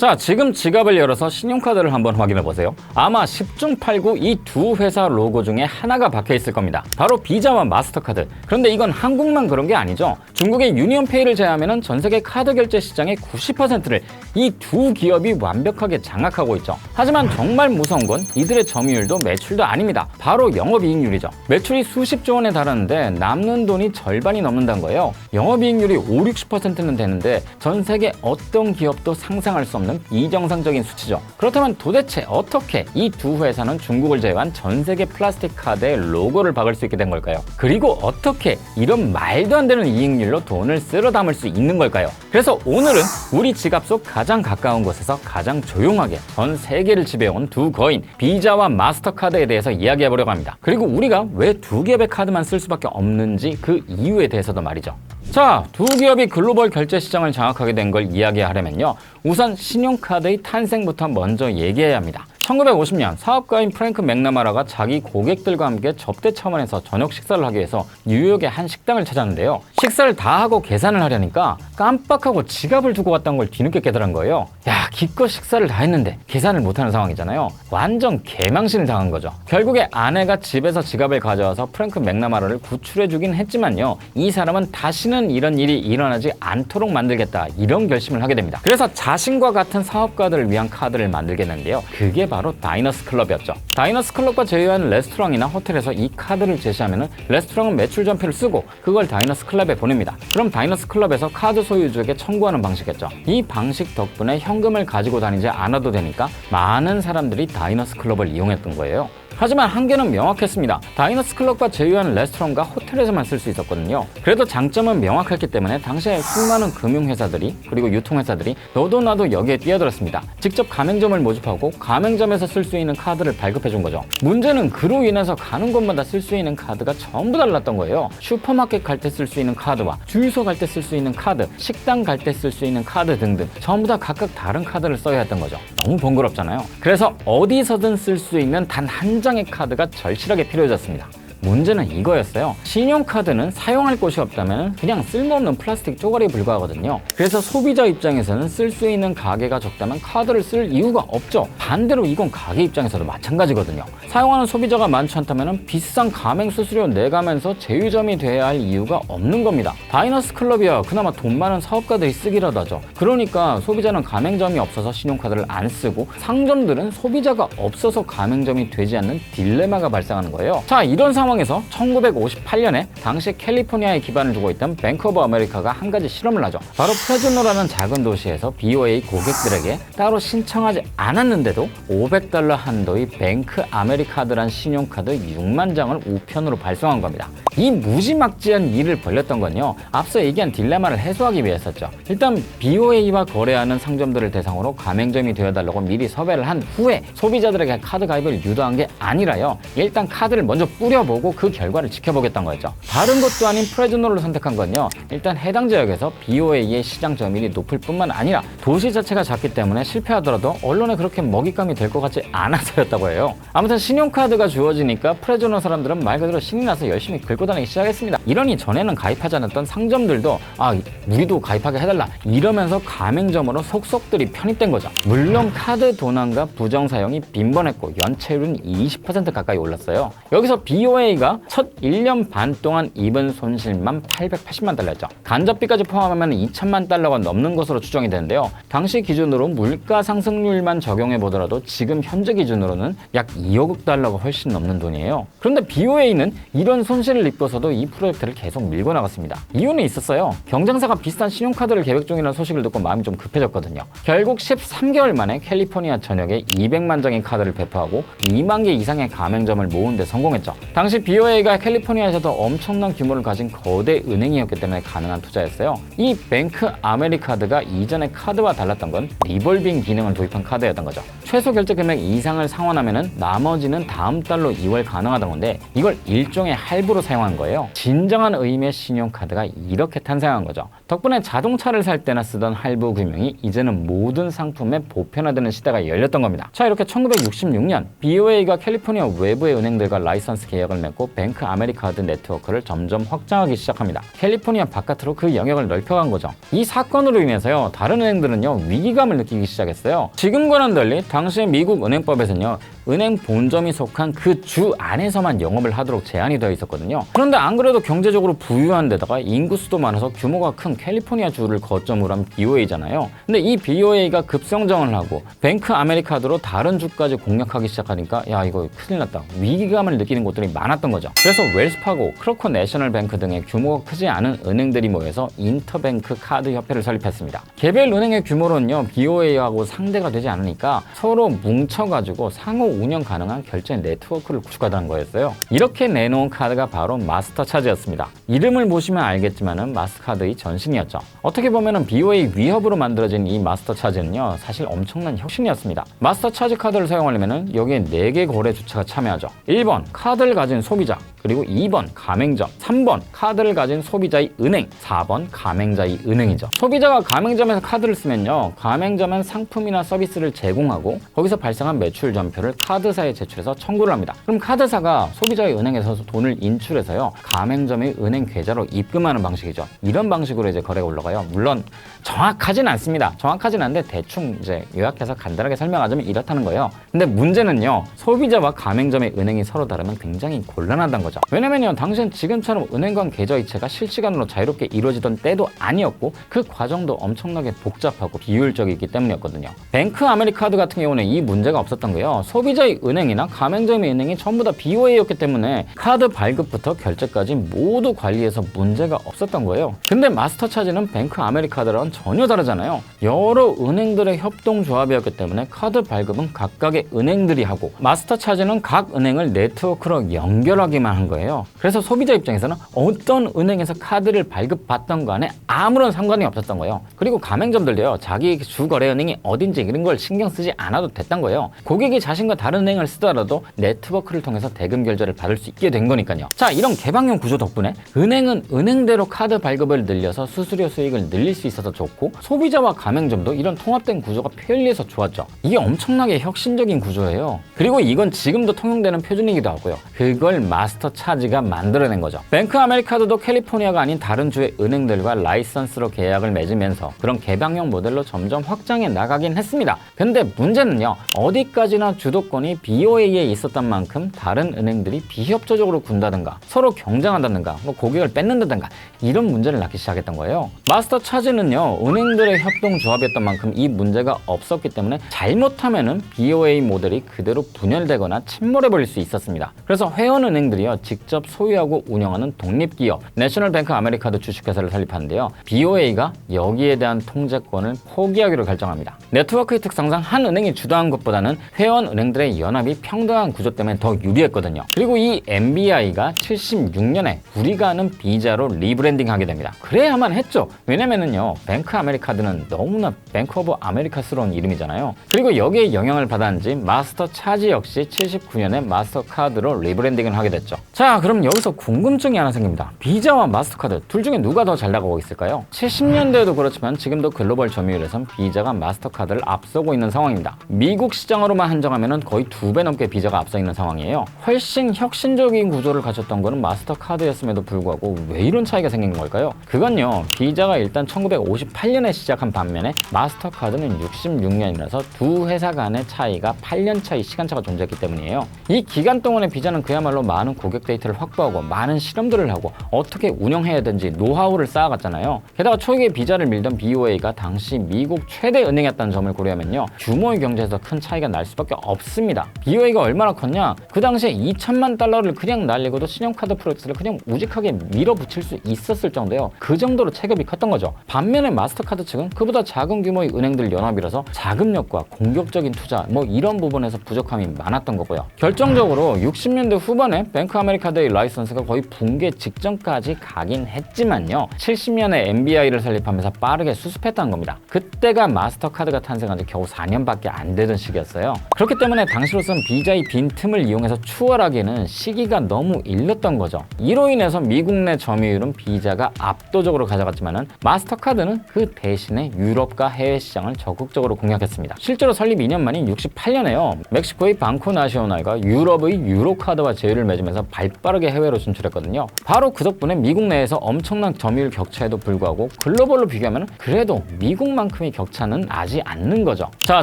자, 지금 지갑을 열어서 신용카드를 한번 확인해 보세요. 아마 10중 8구 이 두 회사 로고 중에 하나가 박혀 있을 겁니다. 바로 비자와 마스터카드. 그런데 이건 한국만 그런 게 아니죠. 중국의 유니온페이를 제외하면 전 세계 카드 결제 시장의 90%를 이 두 기업이 완벽하게 장악하고 있죠. 하지만 정말 무서운 건 이들의 점유율도 매출도 아닙니다. 바로 영업이익률이죠. 매출이 수십조 원에 달하는데 남는 돈이 절반이 넘는다는 거예요. 영업이익률이 5, 60%는 되는데 전 세계 어떤 기업도 상상할 수 없는 비정상적인 수치죠. 그렇다면 도대체 어떻게 이 두 회사는 중국을 제외한 전 세계 플라스틱 카드에 로고를 박을 수 있게 된 걸까요? 그리고 어떻게 이런 말도 안 되는 이익률로 돈을 쓸어 담을 수 있는 걸까요? 그래서 오늘은 우리 지갑 속 가장 가까운 곳에서 가장 조용하게 전 세계를 지배해온 두 거인 비자와 마스터카드에 대해서 이야기해 보려고 합니다. 그리고 우리가 왜두 기업의 카드만 쓸 수밖에 없는지 그 이유에 대해서도 말이죠. 자, 두 기업이 글로벌 결제 시장을 장악하게 된 걸 이야기하려면요. 우선 신용카드의 탄생부터 먼저 얘기해야 합니다. 1950년 사업가인 프랭크 맥나마라가 자기 고객들과 함께 접대 차원에서 저녁 식사를 하기 위해서 뉴욕의 한 식당을 찾았는데요. 식사를 다 하고 계산을 하려니까 깜빡하고 지갑을 두고 갔다는 걸 뒤늦게 깨달은 거예요. 야, 기껏 식사를 다 했는데 계산을 못하는 상황이잖아요. 완전 개망신을 당한 거죠. 결국에 아내가 집에서 지갑을 가져와서 프랭크 맥나마라를 구출해주긴 했지만요. 이 사람은 다시는 이런 일이 일어나지 않도록 만들겠다 이런 결심을 하게 됩니다. 그래서 자신과 같은 사업가들을 위한 카드를 만들겠는데요. 그게 바로 다이너스 클럽이었죠. 다이너스 클럽과 제휴한 레스토랑이나 호텔에서 이 카드를 제시하면 레스토랑은 매출 전표를 쓰고 그걸 다이너스 클럽에 보냅니다. 그럼 다이너스 클럽에서 카드 소유주에게 청구하는 방식이었죠. 이 방식 덕분에 현금을 가지고 다니지 않아도 되니까 많은 사람들이 다이너스 클럽을 이용했던 거예요. 하지만 한계는 명확했습니다. 다이너스 클럽과 제휴한 레스토랑과 호텔 에서만 쓸 수 있었거든요. 그래도 장점은 명확했기 때문에 당시에 수많은 금융회사들이 그리고 유통회사들이 너도 나도 여기에 뛰어들었습니다. 직접 가맹점을 모집하고 가맹점에서 쓸 수 있는 카드를 발급해 준 거죠. 문제는 그로 인해서 가는 곳마다 쓸 수 있는 카드가 전부 달랐던 거예요. 슈퍼마켓 갈 때 쓸 수 있는 카드와 주유소 갈 때 쓸 수 있는 카드, 식당 갈 때 쓸 수 있는 카드 등등 전부 다 각각 다른 카드를 써야 했던 거죠. 너무 번거롭잖아요. 그래서 어디서든 쓸 수 있는 단 한 장의 카드가 절실하게 필요해졌습니다. 문제는 이거였어요. 신용카드는 사용할 곳이 없다면 그냥 쓸모없는 플라스틱 쪼가리에 불과하거든요. 그래서 소비자 입장에서는 쓸 수 있는 가게가 적다면 카드를 쓸 이유가 없죠. 반대로 이건 가게 입장에서도 마찬가지거든요. 사용하는 소비자가 많지 않다면 비싼 가맹 수수료 내가면서 제휴점이 돼야 할 이유가 없는 겁니다. 다이너스 클럽이야 그나마 돈 많은 사업가들이 쓰기라도 하죠. 그러니까 소비자는 가맹점이 없어서 신용카드를 안 쓰고 상점들은 소비자가 없어서 가맹점이 되지 않는 딜레마가 발생하는 거예요. 자 이런 상황 에서 1958년에 당시 캘리포니아에 기반을 두고 있던 뱅크 오브 아메리카가 한 가지 실험을 하죠. 바로 프레즈노라는 작은 도시에서 BOA 고객들에게 따로 신청하지 않았는데도 500달러 한도의 뱅크 아메리카드란 신용카드 6만 장을 우편으로 발송한 겁니다. 이 무지막지한 일을 벌였던 건요. 앞서 얘기한 딜레마를 해소하기 위해서죠. 일단 BOA와 거래하는 상점들을 대상으로 가맹점이 되어달라고 미리 섭외를 한 후에 소비자들에게 카드 가입을 유도한 게 아니라요. 일단 카드를 먼저 뿌려보고 그 결과를 지켜보겠다는 거였죠. 다른 것도 아닌 프레즈노를 선택한 건요. 일단 해당 지역에서 BOA의 시장 점유율이 높을 뿐만 아니라 도시 자체가 작기 때문에 실패하더라도 언론에 그렇게 먹잇감이 될 것 같지 않아서였다고 해요. 아무튼 신용카드가 주어지니까 프레즈노 사람들은 말 그대로 신이 나서 열심히 긁고 다니기 시작했습니다. 이러니 전에는 가입하지 않았던 상점들도 아 우리도 가입하게 해달라 이러면서 가맹점으로 속속들이 편입된 거죠. 물론 카드 도난과 부정 사용이 빈번했고 연체율은 20% 가까이 올랐어요. 여기서 BOA 가 첫 1년 반 동안 입은 손실만 880만 달러였죠. 간접비까지 포함하면 2천만 달러가 넘는 것으로 추정이 되는데요. 당시 기준으로 물가 상승률만 적용해 보더라도 지금 현재 기준으로는 약 2억 달러가 훨씬 넘는 돈이에요. 그런데 BOA는 이런 손실을 입고서도 이 프로젝트를 계속 밀고 나갔습니다. 이유는 있었어요. 경쟁사가 비슷한 신용카드를 계획 중이라는 소식을 듣고 마음이 좀 급해졌거든요. 결국 13개월 만에 캘리포니아 전역에 200만 장의 카드를 배포하고 2만 개 이상의 가맹점을 모은 데 성공했죠. 당시 BOA가 캘리포니아에서도 엄청난 규모를 가진 거대 은행이었기 때문에 가능한 투자였어요. 이 뱅크 아메리카드가 이전의 카드와 달랐던 건 리볼빙 기능을 도입한 카드였던 거죠. 최소 결제 금액 이상을 상환하면은 나머지는 다음 달로 이월 가능하다는 건데 이걸 일종의 할부로 사용한 거예요. 진정한 의미의 신용카드가 이렇게 탄생한 거죠. 덕분에 자동차를 살 때나 쓰던 할부 금융이 이제는 모든 상품에 보편화되는 시대가 열렸던 겁니다. 자 이렇게 1966년 BOA가 캘리포니아 외부의 은행들과 라이선스 계약을 맺고 뱅크 아메리카드 네트워크를 점점 확장하기 시작합니다. 캘리포니아 바깥으로 그 영역을 넓혀간 거죠. 이 사건으로 인해서요 다른 은행들은요 위기감을 느끼기 시작했어요. 지금과는 달리 당시의 미국 은행법에서는요 은행 본점이 속한 그 주 안에서만 영업을 하도록 제한이 되어 있었거든요. 그런데 안 그래도 경제적으로 부유한 데다가 인구 수도 많아서 규모가 큰 캘리포니아 주를 거점으로 한 BOA잖아요. 근데 이 BOA가 급성장을 하고 뱅크 아메리카드로 다른 주까지 공략하기 시작하니까 야 이거 큰일 났다. 위기감을 느끼는 곳들이 많았던 거죠. 그래서 웰스파고, 크로커 내셔널 뱅크 등의 규모가 크지 않은 은행들이 모여서 인터뱅크 카드 협회를 설립했습니다. 개별 은행의 규모로는요 BOA하고 상대가 되지 않으니까 서로 뭉쳐가지고 상호 운영 가능한 결제 네트워크를 구축하자는 거였어요. 이렇게 내놓은 카드가 바로 마스터 차지였습니다. 이름을 보시면 알겠지만은 마스터카드의 전신이었죠. 어떻게 보면은 BOA 위협으로 만들어진 이 마스터 차지는요 사실 엄청난 혁신이었습니다. 마스터 차지 카드를 사용하려면은 여기에 4개 거래 주체가 참여하죠. 1번 카드를 가진 소비자 그리고 2번 가맹점, 3번 카드를 가진 소비자의 은행, 4번 가맹자의 은행이죠. 소비자가 가맹점에서 카드를 쓰면요. 가맹점은 상품이나 서비스를 제공하고 거기서 발생한 매출 전표를 카드사에 제출해서 청구를 합니다. 그럼 카드사가 소비자의 은행에서 돈을 인출해서요. 가맹점의 은행 계좌로 입금하는 방식이죠. 이런 방식으로 이제 거래가 올라가요. 물론 정확하진 않습니다. 정확하진 않은데 대충 이제 요약해서 간단하게 설명하자면 이렇다는 거예요. 근데 문제는요. 소비자와 가맹점의 은행이 서로 다르면 굉장히 곤란하다는 거죠. 왜냐면요. 당시엔 지금처럼 은행 간 계좌 이체가 실시간으로 자유롭게 이루어지던 때도 아니었고 그 과정도 엄청나게 복잡하고 비효율적이기 때문이었거든요. 뱅크 아메리카드 같은 경우는 이 문제가 없었던 거예요. 소비자의 은행이나 가맹점의 은행이 전부 다 BOA였기 때문에 카드 발급부터 결제까지 모두 관리해서 문제가 없었던 거예요. 근데 마스터 차지는 뱅크 아메리카드랑 전혀 다르잖아요. 여러 은행들의 협동조합이었기 때문에 카드 발급은 각각의 은행들이 하고 마스터 차지는 각 은행을 네트워크로 연결하기만 한 거예요. 그래서 소비자 입장에서는 어떤 은행에서 카드를 발급받던 간에 아무런 상관이 없었던 거예요. 그리고 가맹점들도요, 자기 주 거래 은행이 어딘지 이런 걸 신경 쓰지 않아도 됐던 거예요. 고객이 자신과 다른 은행을 쓰더라도 네트워크를 통해서 대금 결제를 받을 수 있게 된 거니까요. 자, 이런 개방형 구조 덕분에 은행은 은행대로 카드 발급을 늘려서 수수료 수익을 늘릴 수 있어서 좋고 소비자와 가맹점도 이런 통합된 구조가 편리해서 좋았죠. 이게 엄청나게 혁신적인 구조예요. 그리고 이건 지금도 통용되는 표준이기도 하고요. 그걸 마스터 차지가 만들어낸 거죠. 뱅크 아메리카드도 캘리포니아가 아닌 다른 주의 은행들과 라이선스로 계약을 맺으면서 그런 개방형 모델로 점점 확장해 나가긴 했습니다. 근데 문제는요. 어디까지나 주도권이 BOA에 있었던 만큼 다른 은행들이 비협조적으로 군다든가 서로 경쟁한다든가 뭐 고객을 뺏는다든가 이런 문제를 낳기 시작했던 거예요. 마스터 차지는요. 은행들의 협동조합이었던 만큼 이 문제가 없었기 때문에 잘못하면은 BOA 모델이 그대로 분열되거나 침몰해 버릴 수 있었습니다. 그래서 회원은행들이요. 직접 소유하고 운영하는 독립기업 내셔널뱅크 아메리카드 주식회사를 설립하는데요. BOA가 여기에 대한 통제권을 포기하기로 결정합니다. 네트워크의 특성상 한 은행이 주도한 것보다는 회원 은행들의 연합이 평등한 구조 때문에 더 유리했거든요. 그리고 이 MBI가 76년에 우리가 아는 비자로 리브랜딩하게 됩니다. 그래야만 했죠. 왜냐면은요, 뱅크 아메리카드는 너무나 뱅크 오브 아메리카스러운 이름이잖아요. 그리고 여기에 영향을 받았는지 마스터 차지 역시 79년에 마스터카드로 리브랜딩을 하게 됐죠. 자, 그럼 여기서 궁금증이 하나 생깁니다. 비자와 마스터카드 둘 중에 누가 더 잘 나가고 있을까요? 70년대에도 그렇지만 지금도 글로벌 점유율에선 비자가 마스터카드를 앞서고 있는 상황입니다. 미국 시장으로만 한정하면 거의 두 배 넘게 비자가 앞서 있는 상황이에요. 훨씬 혁신적인 구조를 가졌던 거는 마스터카드였음에도 불구하고 왜 이런 차이가 생긴 걸까요? 그건요, 비자가 일단 1958년에 시작한 반면에 마스터카드는 66년이라서 두 회사 간의 차이가 8년 차이 시간차가 존재했기 때문이에요. 이 기간 동안에 비자는 그야말로 많은 고객 데이터를 확보하고 많은 실험들을 하고 어떻게 운영해야 되는지 노하우를 쌓아갔잖아요. 게다가 초기에 비자를 밀던 BOA가 당시 미국 최대 은행이었다는 점을 고려하면요. 규모의 경제에서 큰 차이가 날 수밖에 없습니다. BOA가 얼마나 컸냐? 그 당시에 2천만 달러를 그냥 날리고도 신용카드 프로젝트를 그냥 우직하게 밀어붙일 수 있었을 정도요. 그 정도로 체급이 컸던 거죠. 반면에 마스터카드 측은 그보다 작은 규모의 은행들 연합이라서 자금력과 공격적인 투자 뭐 이런 부분에서 부족함이 많았던 거고요. 결정적으로 60년대 후반에 뱅크 아메리카 카드의 라이선스가 거의 붕괴 직전까지 가긴 했지만요. 70년에 MBI를 설립하면서 빠르게 수습했다는 겁니다. 그때가 마스터카드가 탄생한 지 겨우 4년밖에 안 되던 시기였어요. 그렇기 때문에 당시로선 비자의 빈틈을 이용해서 추월하기에는 시기가 너무 일렀던 거죠. 이로 인해서 미국 내 점유율은 비자가 압도적으로 가져갔지만은 마스터카드는 그 대신에 유럽과 해외 시장을 적극적으로 공략했습니다. 실제로 설립 2년 만인 68년에요. 멕시코의 방코 나시오날과 유럽의 유로카드와 제휴를 맺으면서 발빠르게 해외로 진출했거든요. 바로 그 덕분에 미국 내에서 엄청난 점유율 격차에도 불구하고 글로벌로 비교하면 그래도 미국만큼의 격차는 나지 않는 거죠. 자,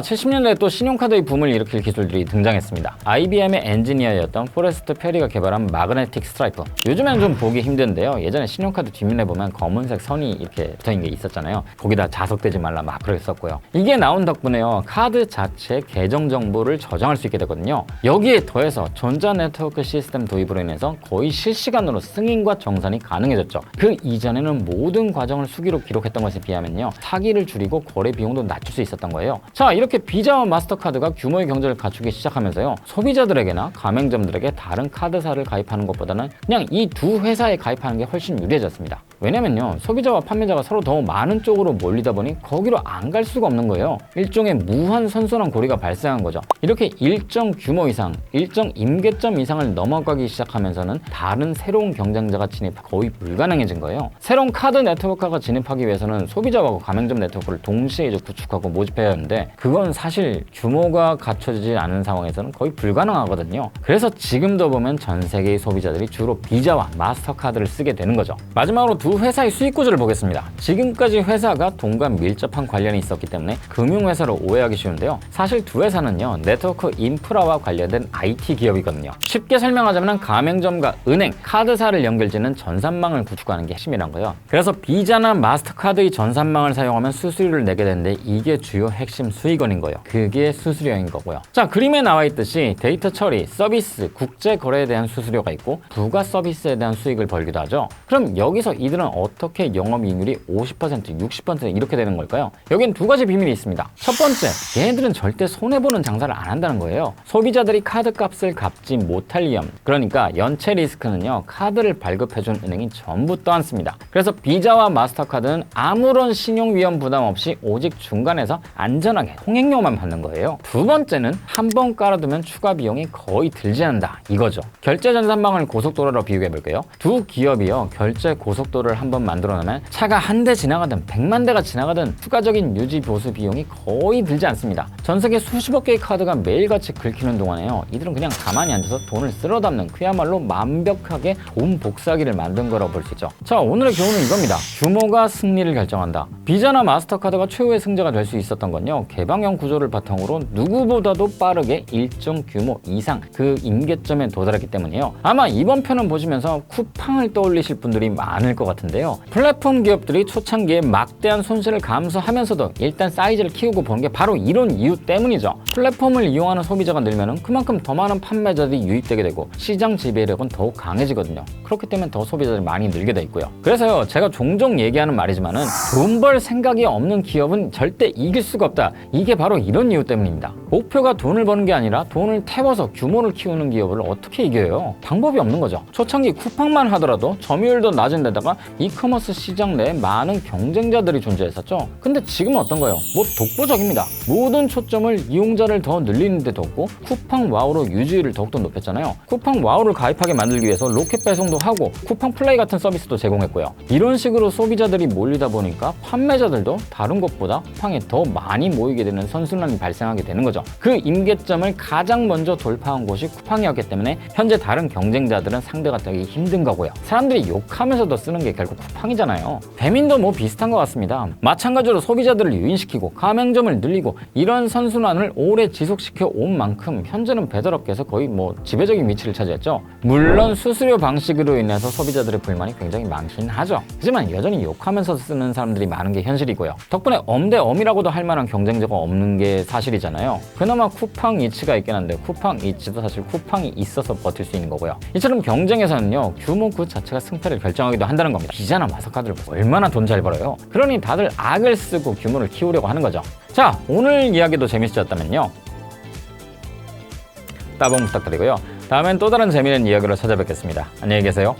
70년대에 또 신용카드의 붐을 일으킬 기술들이 등장했습니다. IBM의 엔지니어였던 포레스트 페리가 개발한 마그네틱 스트라이프. 요즘에는 좀 보기 힘든데요. 예전에 신용카드 뒷면에 보면 검은색 선이 이렇게 붙어있는 게 있었잖아요. 거기다 자석되지 말라 막 그랬었고요. 이게 나온 덕분에요. 카드 자체 계정 정보를 저장할 수 있게 되거든요. 여기에 더해서 전자 네트워크 시스템 도입으로 인해서 거의 실시간으로 승인과 정산이 가능해졌죠. 그 이전에는 모든 과정을 수기로 기록했던 것에 비하면요. 사기를 줄이고 거래 비용도 낮출 수 있었던 거예요. 자, 이렇게 비자와 마스터카드가 규모의 경제를 갖추기 시작하면서요. 소비자들에게나 가맹점들에게 다른 카드사를 가입하는 것보다는 그냥 이 두 회사에 가입하는 게 훨씬 유리해졌습니다. 왜냐면요. 소비자와 판매자가 서로 더 많은 쪽으로 몰리다 보니 거기로 안 갈 수가 없는 거예요. 일종의 무한 선순환 고리가 발생한 거죠. 이렇게 일정 규모 이상, 일정 임계점 이상을 넘어가기 시작하면 서는 다른 새로운 경쟁자가 진입 거의 불가능해진 거예요. 새로운 카드 네트워크가 진입하기 위해서는 소비자와 가맹점 네트워크를 동시에 구축하고 모집해야 하는데 그건 사실 규모가 갖춰지지 않은 상황에서는 거의 불가능하거든요. 그래서 지금도 보면 전 세계의 소비자들이 주로 비자와 마스터카드를 쓰게 되는 거죠. 마지막으로 두 회사의 수익 구조를 보겠습니다. 지금까지 회사가 돈과 밀접한 관련이 있었기 때문에 금융회사로 오해하기 쉬운데요. 사실 두 회사는요, 네트워크 인프라와 관련된 IT 기업이거든요. 쉽게 설명하자면 가맹 점과 은행, 카드사를 연결짓는 전산망을 구축하는 게 핵심이란 거예요. 그래서 비자나 마스터카드의 전산망을 사용하면 수수료를 내게 되는데 이게 주요 핵심 수익원인 거예요. 그게 수수료인 거고요. 자, 그림에 나와 있듯이 데이터 처리, 서비스, 국제 거래에 대한 수수료가 있고 부가 서비스에 대한 수익을 벌기도 하죠. 그럼 여기서 이들은 어떻게 영업이익률이 50%, 60% 이렇게 되는 걸까요? 여긴 두 가지 비밀이 있습니다. 첫 번째, 얘네들은 절대 손해보는 장사를 안 한다는 거예요. 소비자들이 카드 값을 갚지 못할 위험, 그러니까 연체 리스크는요, 카드를 발급해준 은행이 전부 떠안습니다. 그래서 비자와 마스터카드는 아무런 신용 위험 부담 없이 오직 중간에서 안전하게 통행료만 받는 거예요. 두 번째는 한 번 깔아두면 추가 비용이 거의 들지 않는다. 이거죠. 결제 전산망을 고속도로로 비교해 볼게요. 두 기업이요, 결제 고속도로를 한 번 만들어 놓으면 차가 한 대 지나가든 백만 대가 지나가든 추가적인 유지 보수 비용이 거의 들지 않습니다. 전 세계 수십억 개의 카드가 매일같이 긁히는 동안에요. 이들은 그냥 가만히 앉아서 돈을 쓸어 담는 그야말로 완벽하게 돈 복사기를 만든 거라고 볼 수 있죠. 자, 오늘의 교훈은 이겁니다. 규모가 승리를 결정한다. 비자나 마스터카드가 최후의 승자가 될 수 있었던 건요. 개방형 구조를 바탕으로 누구보다도 빠르게 일정 규모 이상 그 임계점에 도달했기 때문이에요. 아마 이번 편을 보시면서 쿠팡을 떠올리실 분들이 많을 것 같은데요. 플랫폼 기업들이 초창기에 막대한 손실을 감수하면서도 일단 사이즈를 키우고 보는 게 바로 이런 이유 때문이죠. 플랫폼을 이용하는 소비자가 늘면 그만큼 더 많은 판매자들이 유입되게 되고 시장 지배 력은 더욱 강해지거든요. 그렇기 때문에 더 소비자들이 많이 늘게 돼 있고요. 그래서요, 제가 종종 얘기하는 말이지만은 돈 벌 생각이 없는 기업은 절대 이길 수가 없다. 이게 바로 이런 이유 때문입니다. 목표가 돈을 버는 게 아니라 돈을 태워서 규모를 키우는 기업을 어떻게 이겨요? 방법이 없는 거죠. 초창기 쿠팡만 하더라도 점유율도 낮은 데다가 이커머스 시장 내에 많은 경쟁자들이 존재했었죠. 근데 지금은 어떤 거예요? 뭐 독보적입니다. 모든 초점을 이용자를 더 늘리는 데 뒀고 쿠팡 와우로 유지율을 더욱더 높였잖아요. 쿠팡 와우를 가 입하게 만들기 위해서 로켓 배송도 하고 쿠팡 플레이 같은 서비스도 제공했고요. 이런 식으로 소비자들이 몰리다 보니까 판매자들도 다른 곳보다 쿠팡에 더 많이 모이게 되는 선순환이 발생하게 되는 거죠. 그 임계점을 가장 먼저 돌파한 곳이 쿠팡이었기 때문에 현재 다른 경쟁자들은 상대가 되기 힘든 거고요. 사람들이 욕하면서도 쓰는 게 결국 쿠팡이잖아요. 배민도 뭐 비슷한 것 같습니다. 마찬가지로 소비자들을 유인시키고 가맹점을 늘리고 이런 선순환을 오래 지속시켜 온 만큼 현재는 배달업계에서 거의 뭐 지배적인 위치를 차지했죠. 물론 수수료 방식으로 인해서 소비자들의 불만이 굉장히 많긴 하죠. 하지만 여전히 욕하면서 쓰는 사람들이 많은 게 현실이고요. 덕분에 엄대엄이라고도 할 만한 경쟁자가 없는 게 사실이잖아요. 그나마 쿠팡 이츠가 있긴 한데 쿠팡 이츠도 사실 쿠팡이 있어서 버틸 수 있는 거고요. 이처럼 경쟁에서는요 규모 그 자체가 승패를 결정하기도 한다는 겁니다. 비자나 마스카드를 얼마나 돈 잘 벌어요. 그러니 다들 악을 쓰고 규모를 키우려고 하는 거죠. 자 오늘 이야기도 재밌으셨다면요. 따봉 부탁드리고요. 다음엔 또 다른 재미있는 이야기로 찾아뵙겠습니다. 안녕히 계세요.